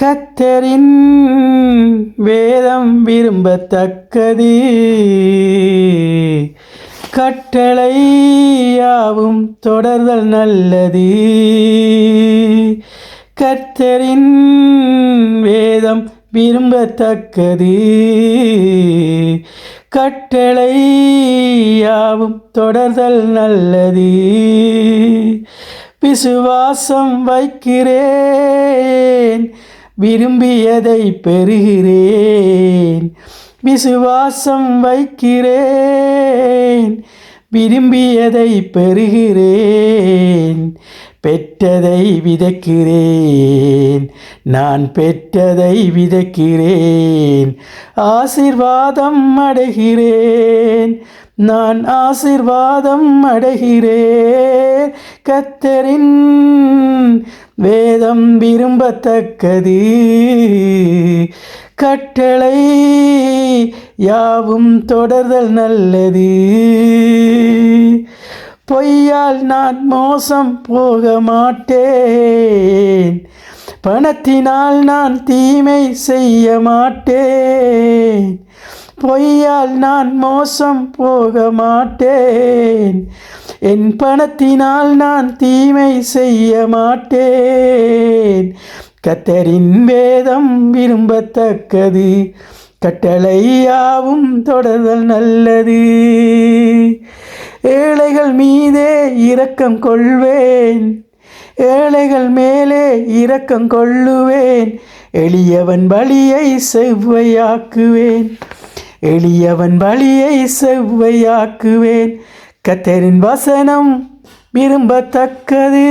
கத்தரின் வேதம் விரும்பத்தக்கது. கட்டளையாவும் தொடர்தல் நல்லது. கத்தரின் வேதம் விரும்பத்தக்கது. கட்டளையாவும் தொடர்தல் நல்லது. விசுவாசம் வைக்கிறேன். விரும்பியதை பெறுகிறேன். விசுவாசம் வைக்கிறேன். விரும்பியதை பெறுகிறேன். பெற்றதை விதைக்கிறேன். நான் பெற்றதை விதைக்கிறேன். ஆசிர்வாதம் அடைகிறேன். நான் ஆசிர்வாதம் அடைகிறேன். கத்தரின் வேதம் விரும்பத்தக்கது. கட்டளை யாவும் தொடர்தல் நல்லது. பொய்யால் நான் மோசம் போக மாட்டேன். பணத்தினால் நான் தீமை செய்ய மாட்டேன். பொய்யால் நான் மோசம் போக மாட்டேன் என் பணத்தினால் நான் தீமை செய்ய மாட்டேன் கத்தரின் வேதம் விரும்பத்தக்கது. கட்டளையாவும் தொடர்தல் நல்லது. ஏழைகள் மீதே இரக்கம் கொள்வேன். ஏழைகள் மேலே இரக்கம் கொள்ளுவேன். எளியவன் வழியை செவ்வையாக்குவேன். எளியவன் வழியை செவ்வையாக்குவேன். கத்தரின் வசனம் விரும்பத்தக்கது.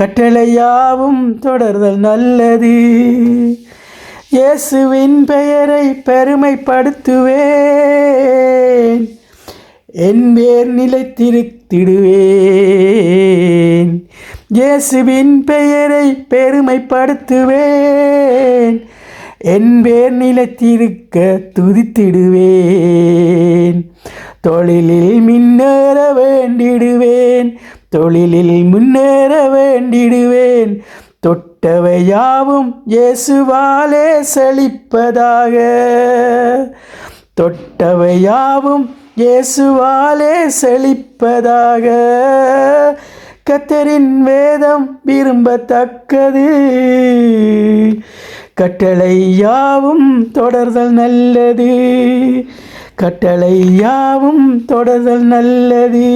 கட்டளையாவும் தொடர்தல் நல்லது. இயேசுவின் பெயரை பெருமைப்படுத்துவேன். என் பேர் நிலைத்திருத்திடுவேன். இயேசுவின் பெயரை பெருமைப்படுத்துவேன். என் பேர் நிலத்திருக்க துதித்திடுவேன். தொழிலில் முன்னேற வேண்டிடுவேன். தொழிலில் முன்னேற வேண்டிடுவேன். தொட்டவையாவும் இயேசுவாலே செழிப்பதாக. தொட்டவையாவும் இயேசுவாலே செழிப்பதாக. கத்தரின் வேதம் விரும்பத்தக்கது. கட்டளை யாவும் தொடர்தல் நல்லது. கட்டளை யாவும் தொடர்தல் நல்லது.